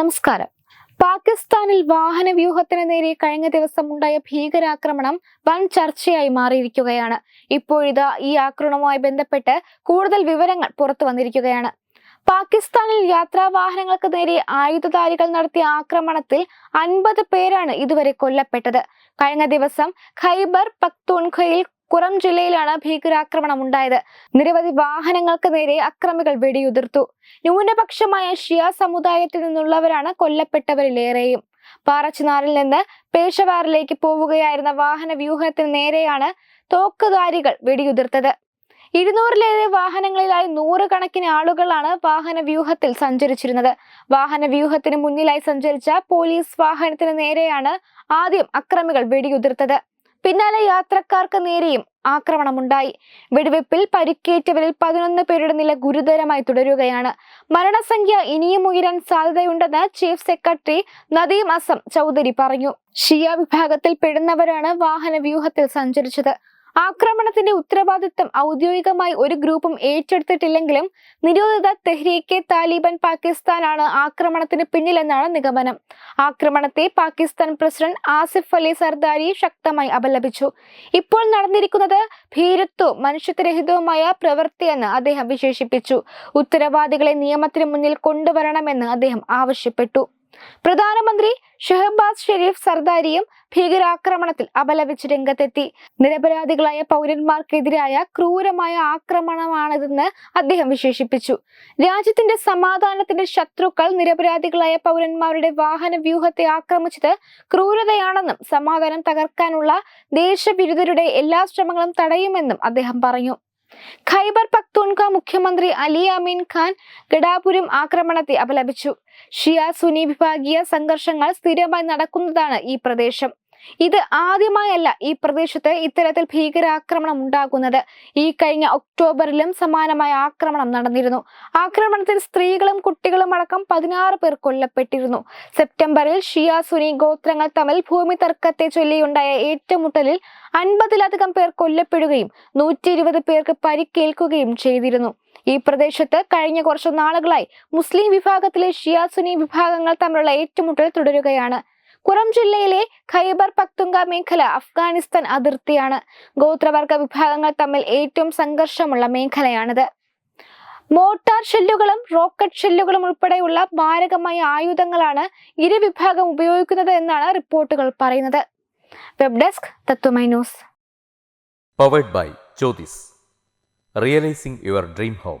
നമസ്കാരം. പാകിസ്ഥാനിൽ വാഹന വ്യൂഹത്തിന് നേരെ കഴിഞ്ഞ ദിവസം ഉണ്ടായ ഭീകരാക്രമണം വൻ ചർച്ചയായി മാറിയിരിക്കുകയാണ്. ഇപ്പോഴിതാ ഈ ആക്രമണവുമായി ബന്ധപ്പെട്ട് കൂടുതൽ വിവരങ്ങൾ പുറത്തു വന്നിരിക്കുകയാണ്. പാകിസ്ഥാനിൽ യാത്രാ വാഹനങ്ങൾക്ക് നേരെ ആയുധധാരികൾ നടത്തിയ ആക്രമണത്തിൽ അൻപത് പേരാണ് ഇതുവരെ കൊല്ലപ്പെട്ടത്. കഴിഞ്ഞ ദിവസം ഖൈബർ പക്തൂൺഖയിൽ കുറം ജില്ലയിലാണ് ഭീകരാക്രമണം ഉണ്ടായത് നിരവധി വാഹനങ്ങൾക്ക് നേരെ അക്രമികൾ വെടിയുതിർത്തു. ന്യൂനപക്ഷമായ ഷിയ സമുദായത്തിൽ നിന്നുള്ളവരാണ് കൊല്ലപ്പെട്ടവരിലേറെയും. പാറച്ചിനാറിൽ നിന്ന് പേഷവാറിലേക്ക് പോവുകയായിരുന്ന വാഹന വ്യൂഹത്തിന് നേരെയാണ് തോക്കുകാരികൾ വെടിയുതിർത്തത്. ഇരുന്നൂറിലേറെ വാഹനങ്ങളിലായി നൂറുകണക്കിന് ആളുകളാണ് വാഹന വ്യൂഹത്തിൽ സഞ്ചരിച്ചിരുന്നത്. വാഹന വ്യൂഹത്തിന് മുന്നിലായി സഞ്ചരിച്ച പോലീസ് വാഹനത്തിന് നേരെയാണ് ആദ്യം അക്രമികൾ വെടിയുതിർത്തത്. പിന്നാലെ യാത്രക്കാർക്ക് നേരെയും ആക്രമണമുണ്ടായി. വെടിവെപ്പിൽ പരിക്കേറ്റവരിൽ പതിനൊന്ന് പേരുടെ നില ഗുരുതരമായി തുടരുകയാണ്. മരണസംഖ്യ ഇനിയും ഉയരാൻ സാധ്യതയുണ്ടെന്ന് ചീഫ് സെക്രട്ടറി നദീം അസം ചൗധരി പറഞ്ഞു. ഷിയ വിഭാഗത്തിൽ പെടുന്നവരാണ് വാഹന വ്യൂഹത്തിൽ സഞ്ചരിച്ചത്. ആക്രമണത്തിന്റെ ഉത്തരവാദിത്തം ഔദ്യോഗികമായി ഒരു ഗ്രൂപ്പും ഏറ്റെടുത്തിട്ടില്ലെങ്കിലും നിരോധിത തെഹ്രീക്കെ താലിബൻ പാകിസ്ഥാനാണ് ആക്രമണത്തിന് പിന്നിലെന്നാണ് നിഗമനം. ആക്രമണത്തെ പാകിസ്ഥാൻ പ്രസിഡന്റ് ആസിഫ് അലി സർദാരി ശക്തമായി അപലപിച്ചു. ഇപ്പോൾ നടന്നിരിക്കുന്നത് ഭീരത്വവും മനുഷ്യത്വരഹിതവുമായ പ്രവൃത്തിയെന്ന് അദ്ദേഹം വിശേഷിപ്പിച്ചു. ഉത്തരവാദികളെ നിയമത്തിന് മുന്നിൽ കൊണ്ടുവരണമെന്ന് അദ്ദേഹം ആവശ്യപ്പെട്ടു. പ്രധാനമന്ത്രി ഷെഹബാസ് ഷെരീഫ് സർദാരിയും ഭീകരാക്രമണത്തിൽ അപലപിച്ച് രംഗത്തെത്തി. നിരപരാധികളായ പൗരന്മാർക്കെതിരായ ക്രൂരമായ ആക്രമണമാണിതെന്ന് അദ്ദേഹം വിശേഷിപ്പിച്ചു. രാജ്യത്തിന്റെ സമാധാനത്തിന്റെ ശത്രുക്കൾ നിരപരാധികളായ പൗരന്മാരുടെ വാഹന വ്യൂഹത്തെ ആക്രമിച്ചത് ക്രൂരതയാണെന്നും സമാധാനം തകർക്കാനുള്ള ദേശവിരുദ്ധരുടെ എല്ലാ ശ്രമങ്ങളും തടയുമെന്നും അദ്ദേഹം പറഞ്ഞു. ഖൈബർ പക്തൂൺക മുഖ്യമന്ത്രി അലി അമീൻ ഖാൻ ഗഡാപുരം ആക്രമണത്തെ അപലപിച്ചു. ഷിയ സുനി വിഭാഗീയ സംഘർഷങ്ങൾ സ്ഥിരമായി നടക്കുന്നതാണ് ഈ പ്രദേശം. ഇത് ആദ്യമായല്ല ഈ പ്രദേശത്ത് ഇത്തരത്തിൽ ഭീകരാക്രമണം ഉണ്ടാകുന്നത്. ഈ കഴിഞ്ഞ ഒക്ടോബറിലും സമാനമായ ആക്രമണം നടന്നിരുന്നു. ആക്രമണത്തിൽ സ്ത്രീകളും കുട്ടികളും അടക്കം പതിനാറ് പേർ കൊല്ലപ്പെട്ടിരുന്നു. സെപ്റ്റംബറിൽ ഷിയ സുനി ഗോത്രങ്ങൾ തമ്മിൽ ഭൂമി തർക്കത്തെ ചൊല്ലിയുണ്ടായ ഏറ്റുമുട്ടലിൽ അൻപതിലധികം പേർ കൊല്ലപ്പെടുകയും നൂറ്റി ഇരുപത് പേർക്ക് പരിക്കേൽക്കുകയും ചെയ്തിരുന്നു. ഈ പ്രദേശത്ത് കഴിഞ്ഞ കുറച്ചു നാളുകളായി മുസ്ലിം വിഭാഗത്തിലെ ഷിയ സുനി വിഭാഗങ്ങൾ തമ്മിലുള്ള ഏറ്റുമുട്ടൽ തുടരുകയാണ്. കുറം ജില്ലയിലെ ഖൈബർ പക്തുങ്ക മേഖല അഫ്ഗാനിസ്ഥാൻ അതിർത്തിയാണ്. ഗോത്രവർഗ വിഭാഗങ്ങൾ തമ്മിൽ ഏറ്റവും സംഘർഷമുള്ള മേഖലയാണിത്. മോട്ടാർ ഷെല്ലുകളും റോക്കറ്റ് ഷെല്ലുകളും ഉൾപ്പെടെയുള്ള മാരകമായ ആയുധങ്ങളാണ് ഇരു വിഭാഗം ഉപയോഗിക്കുന്നത് എന്നാണ് റിപ്പോർട്ടുകൾ പറയുന്നത്. Web desk Tatwamayi news. Powered by Jyothis realising your dream home